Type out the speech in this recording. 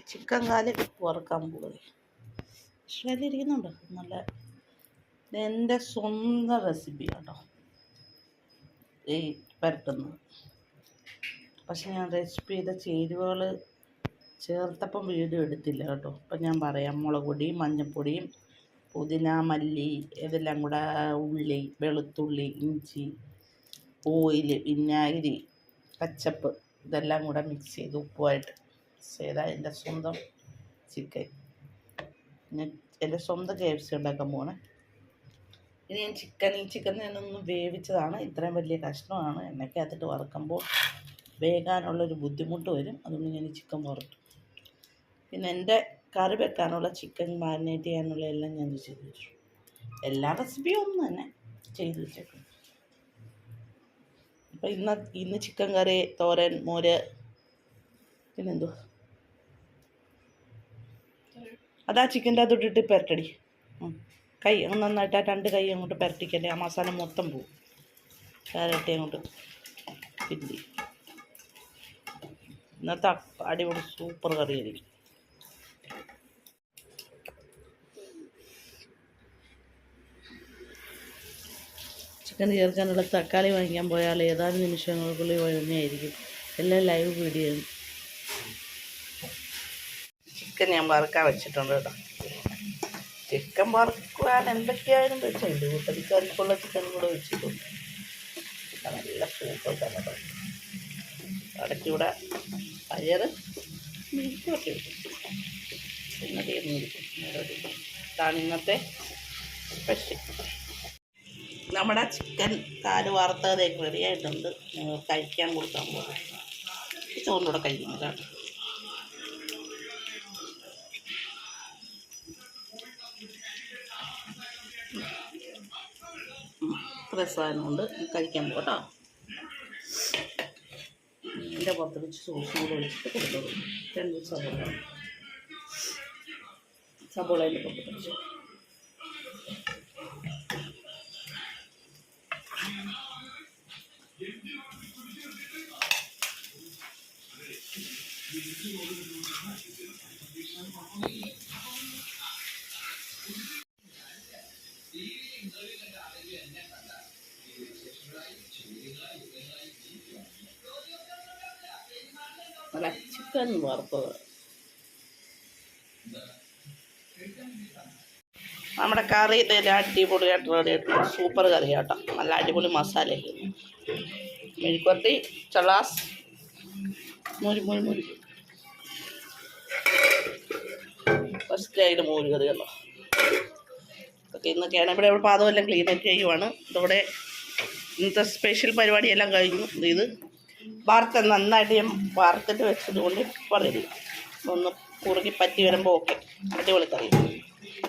Chicken കാൽ വറുക്കാൻ പോകുന്നത് ഇരിക്കുന്നുണ്ട് നല്ല എന്റെ സ്വന്തം റെസിപ്പി കേട്ടോ ഈ പരട്ടുന്നത് പക്ഷെ ഞാൻ റെസിപ്പി ചെയ്ത ചേരുവകൾ ചേർത്തപ്പം വീഡിയോ എടുത്തില്ല കേട്ടോ. അപ്പം ഞാൻ പറയാം. മുളക് പൊടിയും മഞ്ഞൾപ്പൊടിയും പുതിന മല്ലി ഇതെല്ലാം കൂടെ ഉള്ളി വെളുത്തുള്ളി ഇഞ്ചി ഓയിൽ വിനാഗിരി പച്ചപ്പ് ഇതെല്ലാം കൂടെ മിക്സ് ചെയ്ത് ഉപ്പുമായിട്ട് ചെയ്താൽ എന്റെ സ്വന്തം ചിക്കൻ. എന്റെ സ്വന്തം കെ എഫ് സി ഉണ്ടാക്കാൻ പോണേ ഇനി ഞാൻ ചിക്കൻ ഈ ചിക്കൻ ഞാനൊന്ന് വേവിച്ചതാണ്. ഇത്രയും വലിയ കഷ്ണമാണ്. എണ്ണയ്ക്കകത്തിട്ട് വറുക്കുമ്പോൾ വേകാനുള്ളൊരു ബുദ്ധിമുട്ട് വരും. അതുകൊണ്ട് ഞാൻ ചിക്കൻ വറുത്തു. പിന്നെ എന്റെ കറി വെക്കാനുള്ള ചിക്കൻ മാരിനേറ്റ് ചെയ്യാനുള്ള എല്ലാം ഞാൻ ചെയ്തു വെച്ചു എല്ലാ റെസിപ്പിയും ഒന്നും തന്നെ ചെയ്തു വെച്ചേക്കും അപ്പം ഇന്ന് ഇന്ന് ചിക്കൻ കറി തോരൻ മോര് പിന്നെന്തോ അതാ ചിക്കന്റെ അകത്തോട്ടിട്ട് പെരട്ടടി. കൈ നന്നായിട്ട് ആ രണ്ട് കൈ അങ്ങോട്ട് പെരട്ടിക്കല്ലേ? ആ മസാല മൊത്തം പോവും. കാരട്ടി അങ്ങോട്ട്. പിന്തി ഇന്നത്തെ അടിപൊളി സൂപ്പർ കറിയായിരിക്കും ചിക്കൻ ചേർക്കാനുള്ള തക്കാളി വാങ്ങിക്കാൻ പോയാൽ ഏതാനും നിമിഷങ്ങൾക്കുള്ളിൽ വരുന്നതായിരിക്കും എല്ലാം ലൈവ് വീഡിയോ ഞാൻ വറുക്കാൻ വെച്ചിട്ടുണ്ട് കേട്ടോ. ചിക്കൻ വറുക്കുവാൻ എന്തൊക്കെയായാലും വെച്ചിട്ടുണ്ട് കൂട്ടത്തിക്കാർക്കുള്ള ചിക്കൻ കൂടെ വെച്ചിട്ടുണ്ട്. നല്ല സൂപ്പർ തന്നെ അടയ്ക്കൂടെ പയർ ഇതാണ് ഇന്നത്തെ സ്പെഷ്യൽ. നമ്മുടെ ചിക്കൻ കാൽ വറുത്തതേക്ക് റെഡി ആയിട്ടുണ്ട്. നിങ്ങൾ കഴിക്കാൻ കൊടുക്കാൻ പോകും ചോറിന്റെ കൂടെ കഴിക്കുന്നതാണ്. ഇത്ര സാധനമുണ്ട് കഴിക്കാൻ പോകട്ടോ എന്റെ പുറത്ത് വെച്ച് സോസും കൂടെ ഒഴിച്ചിട്ട് കൊടുത്തോളൂ രണ്ട് സവോള. സവോളയിൽ പുറത്ത് വെച്ചു. നല്ല ചിക്കൻ വറുത്തത്. നമ്മുടെ കറി അടിപൊളിയായിട്ട് റെഡി ആയിട്ടുണ്ട് സൂപ്പർ കറി കേട്ടോ നല്ല അടിപൊളി മസാലയൊക്കെ മെഴുക്കുവരട്ടി ചളാസ് മോര് മോര് മോര്. ഫസ്റ്റ് ആയിട്ട് മോര് കറി കേട്ടോ. ഓക്കെ ഇന്നൊക്കെയാണ്. ഇവിടെ ഇവിടെ പാദമെല്ലാം ക്ലീൻ ആക്കി ചെയ്യുവാണ്. ഇതോടെ ഇന്നത്തെ സ്പെഷ്യൽ പരിപാടിയെല്ലാം കഴിഞ്ഞു. ഇത് വറുത്ത നന്നായിട്ട് ഞാൻ വാർത്തിട്ട് വെച്ചത് കൊണ്ട് പറയുന്നു ഒന്ന് കുറുകി പറ്റി വരുമ്പോൾ ഓക്കെ അടിപൊളി കറി.